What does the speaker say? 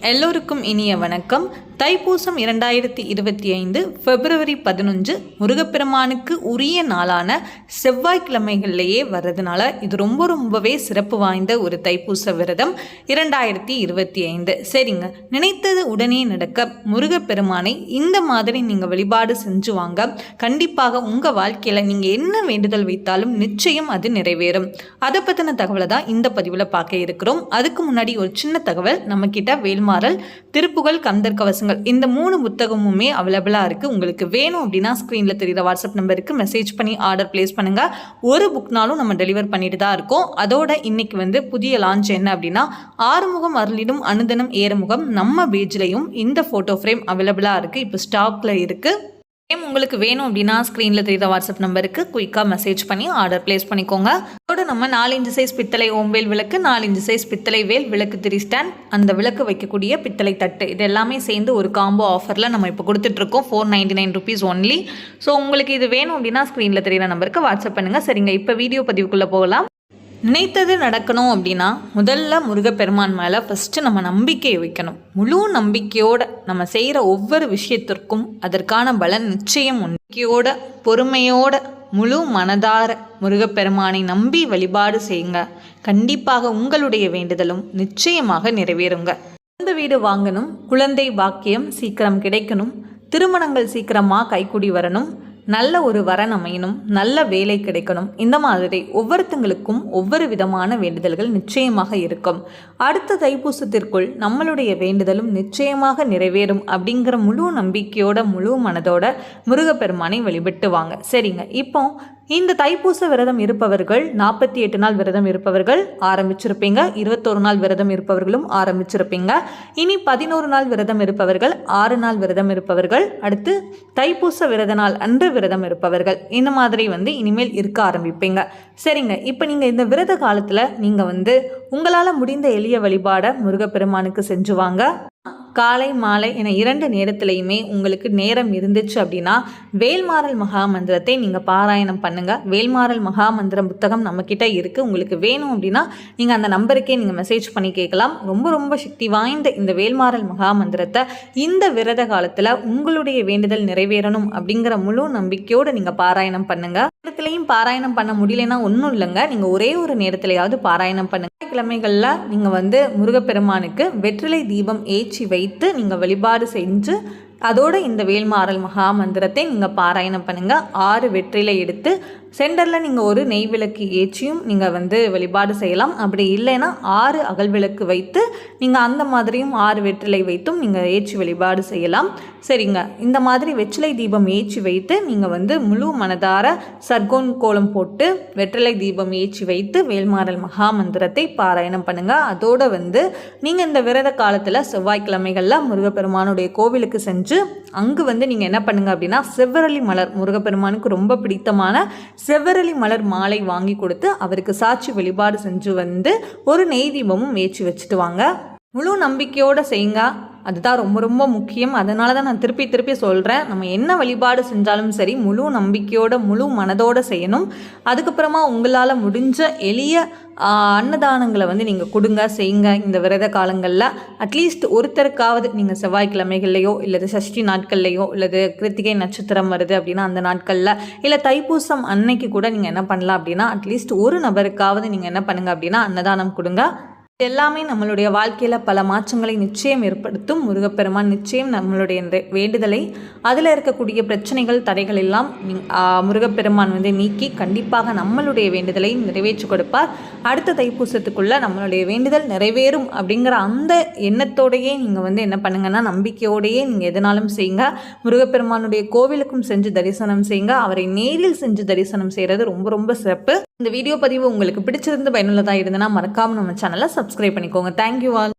எல்லோருக்கும் இனிய வணக்கம். தைப்பூசம் இரண்டாயிரத்தி இருபத்தி ஐந்து பிப்ரவரி பதினொன்று முருகப்பெருமானுக்கு உரிய நாளான செவ்வாய்க்கிழமைகள்லேயே வர்றதுனால இது ரொம்ப ரொம்பவே சிறப்பு வாய்ந்த ஒரு தைப்பூச விரதம் இரண்டாயிரத்தி இருபத்தி ஐந்து. சரிங்க. நினைத்தது உடனே நடக்க முருகப்பெருமானை இந்த மாதிரி நீங்கள் வழிபாடு செஞ்சு வாங்க. கண்டிப்பாக உங்கள் வாழ்க்கையில் நீங்கள் என்ன வேண்டுதல் வைத்தாலும் நிச்சயம் அது நிறைவேறும். அதை பற்றின தகவலை தான் இந்த பதிவில் பார்க்க இருக்கிறோம். அதுக்கு முன்னாடி ஒரு சின்ன தகவல் நம்மக்கிட்ட வேல்மாறல் திருப்புகழ் கந்தர் கவசங்கள் இந்த மூணு புத்தகமுமே அவைலபிளாக இருக்குது உங்களுக்கு வேணும் அப்படின்னா ஸ்க்ரீனில் தெரியுற வாட்ஸ்அப் நம்பருக்கு மெசேஜ் பண்ணி ஆர்டர் ப்ளேஸ் பண்ணுங்கள் ஒரு புக்னாலும் நம்ம டெலிவர் பண்ணிட்டு தான் இருக்கோம். அதோட இன்னைக்கு வந்து புதிய லான்ச் என்ன அப்படின்னா ஆறுமுகம் அருளிடும் அனுதனம் ஏறுமுகம் நம்ம பேஜ்லையும் இந்த ஃபோட்டோ ஃப்ரேம் அவைலபிளாக இருக்குது இப்போ ஸ்டாக்ல இருக்குது உங்களுக்கு வேணும் அப்படின்னா ஸ்க்ரீனில் தெரியுற வாட்ஸ்அப் நம்பருக்கு குயிக்காக மெசேஜ் பண்ணி ஆர்டர் ப்ளேஸ் பண்ணிக்கோங்க. அதோட நம்ம நாலஞ்சு சைஸ் பித்தளை ஓம்பேல் விளக்கு நாலஞ்சு சைஸ் பித்தளை வேல் விளக்கு திரி ஸ்டாண்ட். அந்த விளக்கு வைக்கக்கூடிய பித்தளை தட்டு. இது எல்லாமே சேர்ந்து ஒரு காம்போ ஆஃபரில் நம்ம இப்போ கொடுத்துட்ருக்கோம். Four ninety nine rupees only so உங்களுக்கு இது வேணும் அப்படின்னா ஸ்க்ரீனில் தெரியிற நம்பருக்கு வாட்ஸ்அப் பண்ணுங்கள் சரிங்க இப்போ வீடியோ பதிவுக்குள்ளே போகலாம். நினைத்தது நடக்கணும் அப்படின்னா முதல்ல முருகப்பெருமான் மேலே ஃபஸ்ட்டு நம்ம நம்பிக்கையை வைக்கணும். முழு நம்பிக்கையோடு நம்ம செய்கிற ஒவ்வொரு விஷயத்திற்கும் அதற்கான பலன் நிச்சயம் உண்மைக்கையோட பொறுமையோட முழு மனதார முருகப்பெருமானை நம்பி வழிபாடு செய்யுங்க. கண்டிப்பாக உங்களுடைய வேண்டுதலும் நிச்சயமாக நிறைவேறுங்க. சொந்த வீடு வாங்கணும் குழந்தை பாக்கியம் சீக்கிரம் கிடைக்கணும் திருமணங்கள் சீக்கிரமாக கைக்கூடி வரணும் நல்ல ஒரு வரன் அமையணும் நல்ல வேலை கிடைக்கணும். இந்த மாதிரி ஒவ்வொருத்தங்களுக்கும் ஒவ்வொரு விதமான வேண்டுதல்கள் நிச்சயமாக இருக்கும். அடுத்த தைப்பூசத்திற்குள் நம்மளுடைய வேண்டுதலும் நிச்சயமாக நிறைவேறும் அப்படிங்கிற முழு நம்பிக்கையோட முழு மனதோட முருகப்பெருமானை வழிபட்டு வாங்க. சரிங்க. இப்போ இந்த தைப்பூச விரதம் இருப்பவர்கள் நாற்பத்தி எட்டு நாள் விரதம் இருப்பவர்கள் ஆரம்பிச்சிருப்பீங்க இருபத்தொரு நாள் விரதம் இருப்பவர்களும் ஆரம்பிச்சிருப்பீங்க. இனி பதினோரு நாள் விரதம் இருப்பவர்கள் ஆறு நாள் விரதம் இருப்பவர்கள் அடுத்து தைப்பூச விரத நாள் அன்று விரதம் இருப்பவர்கள். இந்த மாதிரி வந்து இனிமேல் இருக்க ஆரம்பிப்பீங்க. சரிங்க இப்போ நீங்கள் இந்த விரத காலத்தில் நீங்கள் வந்து உங்களால் முடிந்த எளிய வழிபாடை முருகப்பெருமானுக்கு செஞ்சு வாங்க காலை மாலை என இரண்டு நேரத்திலையுமே உங்களுக்கு நேரம் இருந்துச்சு அப்படின்னா வேல்மாறல் மகா மந்திரத்தை நீங்கள் பாராயணம் பண்ணுங்கள் வேல்மாறல் மகாமந்திரம் புத்தகம் நம்மக்கிட்ட இருக்குது உங்களுக்கு வேணும் அப்படின்னா நீங்கள் அந்த நம்பருக்கே நீங்கள் மெசேஜ் பண்ணி கேட்கலாம். ரொம்ப ரொம்ப சக்தி வாய்ந்த இந்த வேல்மாறல் மகா மந்திரத்தை இந்த விரத காலத்தில் உங்களுடைய வேண்டுதல் நிறைவேறணும் அப்படிங்கிற முழு நம்பிக்கையோடு நீங்கள் பாராயணம் பண்ணுங்கள் நேரத்துலையும் பாராயணம் பண்ண முடியலன்னா ஒன்றும் இல்லைங்க. நீங்கள் ஒரே ஒரு நேரத்திலையாவது பாராயணம் பண்ணுங்கள் கிழமைகளில் நீங்கள் வந்து முருகப்பெருமானுக்கு வெற்றிலை தீபம் ஏற்றி வை வைத்து நீங்கள் வழிபாடு செஞ்சு அதோட இந்த வேல்மாறல் மகா மந்திரத்தை நீங்கள் பாராயணம் பண்ணுங்கள் ஆறு வெற்றிலை எடுத்து சென்டரில் நீங்கள் ஒரு நெய் விளக்கு ஏற்றியும் நீங்கள் வந்து வழிபாடு செய்யலாம். அப்படி இல்லைன்னா ஆறு அகல் விளக்கு வைத்து நீங்கள் அந்த மாதிரியும் ஆறு வெற்றிலை வைத்தும் நீங்கள் ஏற்றி வழிபாடு செய்யலாம். சரிங்க. இந்த மாதிரி வெற்றிலை தீபம் ஏற்றி வைத்து நீங்கள் வந்து முழு மனதார சர்க்கோன் கோலம் போட்டு வெற்றிலை தீபம் ஏற்றி வைத்து வேல்மாறல் மகா மந்திரத்தை பாராயணம் பண்ணுங்கள் அதோடு வந்து நீங்கள் இந்த விரத காலத்தில் செவ்வாய்க்கிழமைகளில் முருகப்பெருமானுடைய கோவிலுக்கு சென்று அங்கு வந்து நீங்கள் என்ன பண்ணுங்க அப்படின்னா செவ்வரளி மலர் முருகப்பெருமானுக்கு ரொம்ப பிடித்தமான செவ்வரளி மலர் மாலை வாங்கி கொடுத்து அவருக்கு சாட்சி வழிபாடு செஞ்சு வந்து ஒரு நெய் தீபமும் ஏற்றி வச்சுட்டு வாங்க. முழு நம்பிக்கையோடு செய்யுங்க. அதுதான் ரொம்ப ரொம்ப முக்கியம். அதனால தான் நான் திருப்பி திருப்பி சொல்கிறேன் நம்ம என்ன வழிபாடு செஞ்சாலும் சரி முழு நம்பிக்கையோட முழு மனதோடு செய்யணும். அதுக்கப்புறமா உங்களால் முடிஞ்ச எளிய அன்னதானங்களை வந்து நீங்கள் கொடுங்க செய்யுங்க. இந்த விரத காலங்களில் அட்லீஸ்ட் ஒருத்தருக்காவது நீங்கள் செவ்வாய்க்கிழமைகள்லையோ இல்லது சஷ்டி நாட்கள்லையோ இல்லது கிருத்திகை நட்சத்திரம் வருது அப்படின்னா அந்த நாட்களில் இல்லை தைப்பூசம் அன்னைக்கு கூட நீங்கள் என்ன பண்ணலாம் அப்படின்னா அட்லீஸ்ட் ஒரு நபருக்காவது நீங்கள் என்ன பண்ணுங்கள் அப்படின்னா அன்னதானம் கொடுங்க. எல்லாமே நம்மளுடைய வாழ்க்கையில் பல மாற்றங்களை நிச்சயம் ஏற்படுத்தும். முருகப்பெருமான் நிச்சயம் நம்மளுடைய வேண்டுதலை அதில் இருக்கக்கூடிய பிரச்சனைகள் தடைகள் எல்லாம் முருகப்பெருமான் வந்து நீக்கி கண்டிப்பாக நம்மளுடைய வேண்டுதலை நிறைவேற்றி கொடுப்பார். அடுத்த தைப்பூசத்துக்குள்ளே நம்மளுடைய வேண்டுதல் நிறைவேறும் அப்படிங்கிற அந்த எண்ணத்தோடையே நீங்கள் வந்து என்ன பண்ணுங்கன்னா நம்பிக்கையோடையே நீங்கள் எதனாலும் செய்யுங்க. முருகப்பெருமானுடைய கோவிலுக்கும் செஞ்சு தரிசனம் செய்யுங்க. அவரை நேரில் செஞ்சு தரிசனம் செய்கிறது ரொம்ப ரொம்ப சிறப்பு. இந்த வீடியோ பதிவு உங்களுக்கு பிடிச்சிருந்து பயனுள்ளதாக இருந்ததுன்னா மறக்காமல் நம்ம சேனலை சப்ஸ்கிரைப் பண்ணிக்கோங்க. Thank you all